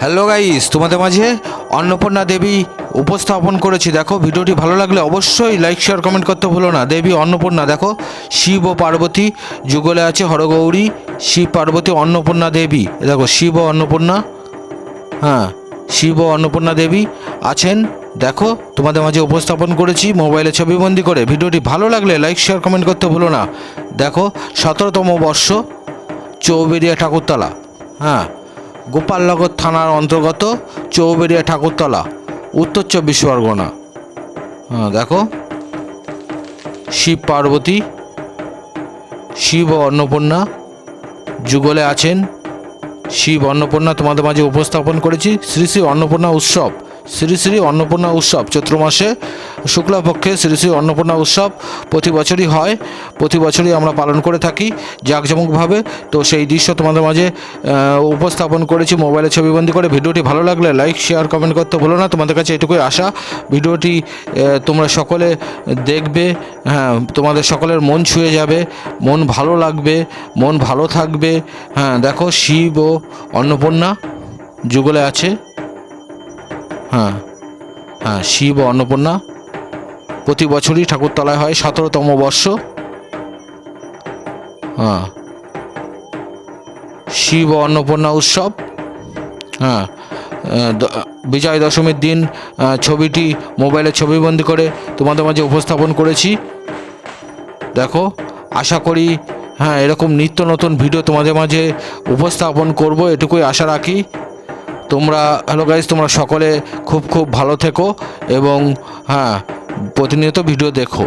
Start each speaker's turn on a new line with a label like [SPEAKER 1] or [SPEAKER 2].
[SPEAKER 1] Hello guys তোমাদের মাঝে অন্নপূর্ণা দেবী উপস্থাপন করেছি। দেখো, ভিডিওটি ভালো লাগলে অবশ্যই লাইক শেয়ার কমেন্ট করতে ভুলো না। দেবী অন্নপূর্ণা, দেখো, শিব ও পার্বতী যুগলে আছে হরগৌরী, শিব, পার্বতী, অন্নপূর্ণা দেবী। দেখো, শিব ও অন্নপূর্ণা হ্যাঁ শিব ও অন্নপূর্ণা দেবী আছেন। দেখো, তোমাদের মাঝে উপস্থাপন করেছি মোবাইলে ছবিবন্দি করে। ভিডিওটি ভালো লাগলে লাইক শেয়ার কমেন্ট করতে ভুলো না। দেখো, সতেরোতম বর্ষ, চৌবেরিয়া ঠাকুরতলা হ্যাঁ। গোপালনগর থানার অন্তর্গত চৌবেরিয়া ঠাকুরতলা, উত্তর চব্বিশ পরগনা। হ্যাঁ দেখো। শিব পার্বতী, শিব ও অন্নপূর্ণা, যুগলে আছেন শিব অন্নপূর্ণা তোমাদের মাঝে উপস্থাপন করেছি, শ্রী শ্রী অন্নপূর্ণা উৎসব। শ্রী শ্রী অন্নপূর্ণা উৎসব চৈত্র মাসে শুক্লাপক্ষে শ্রী শ্রী অন্নপূর্ণা উৎসব প্রতি বছরই হয়, প্রতি বছরই আমরা পালন করে থাকি জাঁকজমকভাবে। তো সেই দৃশ্য তোমাদের মাঝে উপস্থাপন করেছি, মোবাইলে ছবিবন্দি করে। ভিডিওটি ভালো লাগলে লাইক, শেয়ার, কমেন্ট করতে ভুলো না। তোমাদের কাছে এটুকুই আশা। ভিডিওটি তোমরা সকলে দেখবে হ্যাঁ তোমাদের সকলের মন ছুঁয়ে যাবে, মন ভালো লাগবে, মন ভালো থাকবে। হ্যাঁ দেখো শিব ও অন্নপূর্ণা যুগলে আছে। হ্যাঁ হ্যাঁ শিব অন্নপূর্ণা। প্রতি বছরই ঠাকুরতলায় হয় সতেরোতম বর্ষ। হ্যাঁ। শিব অন্নপূর্ণা উৎসব। হ্যাঁ বিজয় দশমীর দিন ছবিটি মোবাইলে ছবিবন্দি করে তোমাদের মাঝে উপস্থাপন করেছি। দেখো, আশা করি হ্যাঁ এরকম নিত্য নতুন ভিডিও তোমাদের মাঝে উপস্থাপন করব, এটুকুই আশা রাখি। তোমরা হ্যালো গাইজ তোমরা সকলে খুব খুব ভালো থেকো এবং হ্যাঁ প্রতিনিয়ত ভিডিও দেখো।